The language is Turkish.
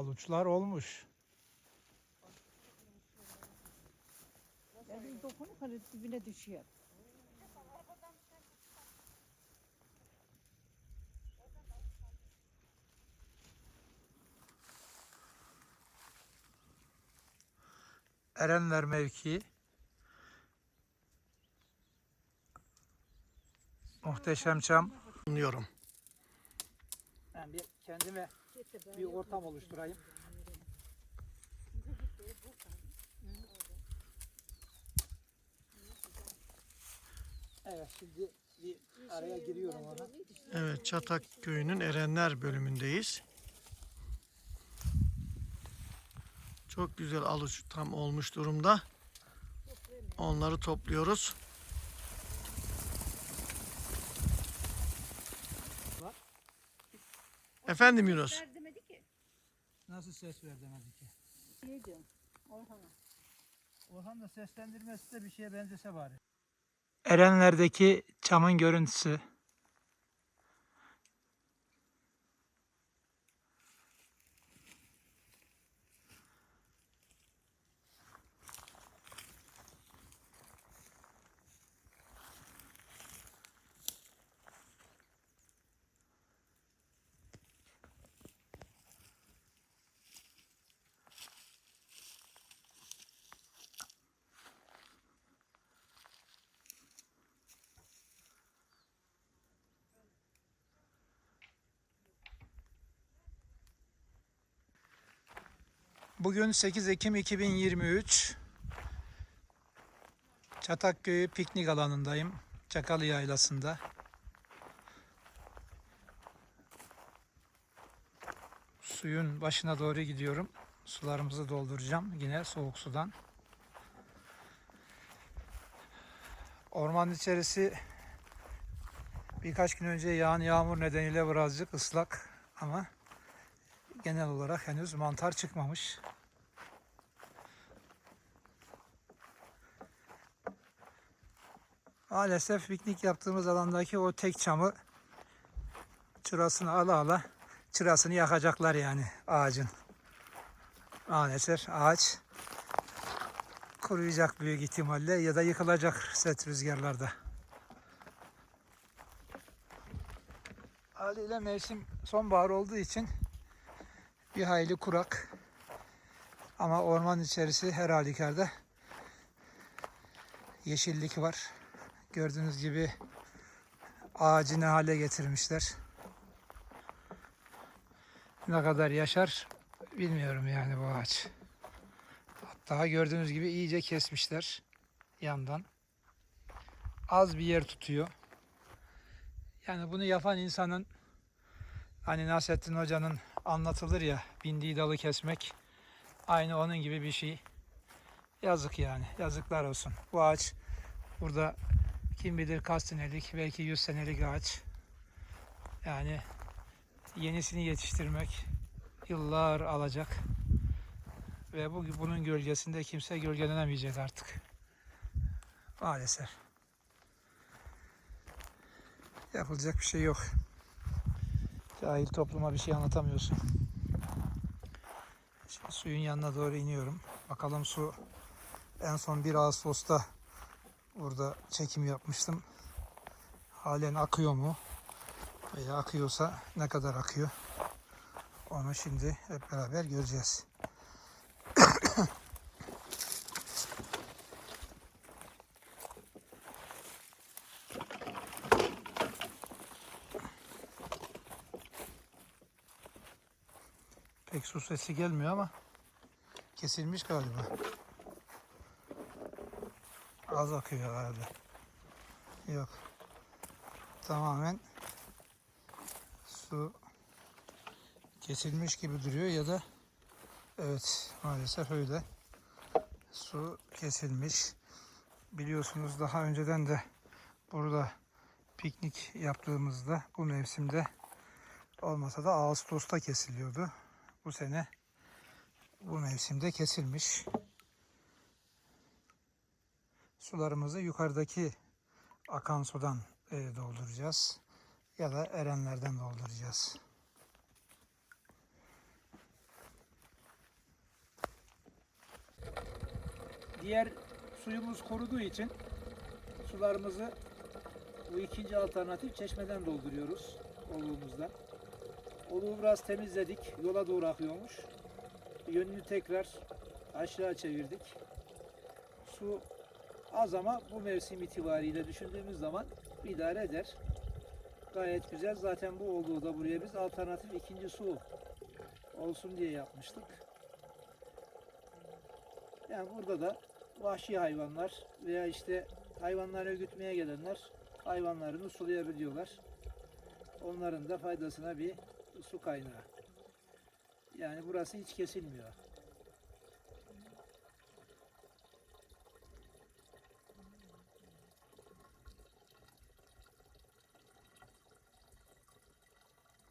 Aluçlar olmuş. Yani dokunup hani dibine düşüyor. Erenler mevkii. Muhteşem çam. Anlıyorum. Ben bir kendime bir ortam oluşturayım. Evet şimdi bir araya giriyorum ona. Evet, Çatak Köyü'nün Erenler bölümündeyiz. Çok güzel aluç tam olmuş durumda. Onları topluyoruz. Efendim Yunus. Ver demedi ki. Nasıl ses ver demedi ki. Ne diyorsun? Orhan'a. Orhan da seslendirmesi de bir şeye benzese bari. Erenler'deki çamın görüntüsü. Bugün 8 Ekim 2023. Çatakköy'ü piknik alanındayım. Çakalı Yaylası'nda. Suyun başına doğru gidiyorum. Sularımızı dolduracağım yine soğuk sudan. Ormanın içerisi birkaç gün önce yağan yağmur nedeniyle birazcık ıslak ama genel olarak henüz mantar çıkmamış. Maalesef piknik yaptığımız alandaki o tek çamı çırasını ala ala çırasını yakacaklar yani ağacın. Maalesef ağaç kuruyacak büyük ihtimalle ya da yıkılacak set rüzgarlarda. Haliyle mevsim sonbahar olduğu için bir hayli kurak. Ama orman içerisi her halükarda yeşillik var. Gördüğünüz gibi ağacı ne hale getirmişler. Ne kadar yaşar bilmiyorum yani bu ağaç. Hatta gördüğünüz gibi iyice kesmişler yandan. Az bir yer tutuyor. Yani bunu yapan insanın hani Nasrettin Hoca'nın anlatılır ya bindiği dalı kesmek aynı onun gibi bir şey. Yazık yani. Yazıklar olsun. Bu ağaç burada kim bilir kaç senelik belki 100 senelik ağaç. Yani yenisini yetiştirmek yıllar alacak. Ve bu bunun gölgesinde kimse gölgelenemeyecek artık. Maalesef. Yapılacak bir şey yok. Cahil topluma bir şey anlatamıyorsun. Şimdi suyun yanına doğru iniyorum. Bakalım su en son 1 Ağustos'ta burada çekim yapmıştım. Halen akıyor mu? Veya akıyorsa ne kadar akıyor? Onu şimdi hep beraber göreceğiz. Pek su sesi gelmiyor ama kesilmiş galiba. Az akıyor herhalde. Yok. Tamamen su kesilmiş gibi duruyor ya da evet maalesef öyle. Su kesilmiş. Biliyorsunuz daha önceden de burada piknik yaptığımızda bu mevsimde olmasa da Ağustos'ta kesiliyordu. Bu sene bu mevsimde kesilmiş sularımızı yukarıdaki akan sudan e, dolduracağız ya da erenlerden dolduracağız. Diğer suyumuz kuruduğu için sularımızı bu ikinci alternatif çeşmeden dolduruyoruz oluğumuzda. Oluğu biraz temizledik. Yola doğru akıyormuş. Yönünü tekrar aşağı çevirdik. Su az ama bu mevsim itibariyle düşündüğümüz zaman idare eder. Gayet güzel. Zaten bu olduğu da buraya biz alternatif ikinci su olsun diye yapmıştık. Yani burada da vahşi hayvanlar veya işte hayvanları gütmeye gelenler hayvanlarını sulayabiliyorlar. Onların da faydasına bir su kaynağı. Yani burası hiç kesilmiyor.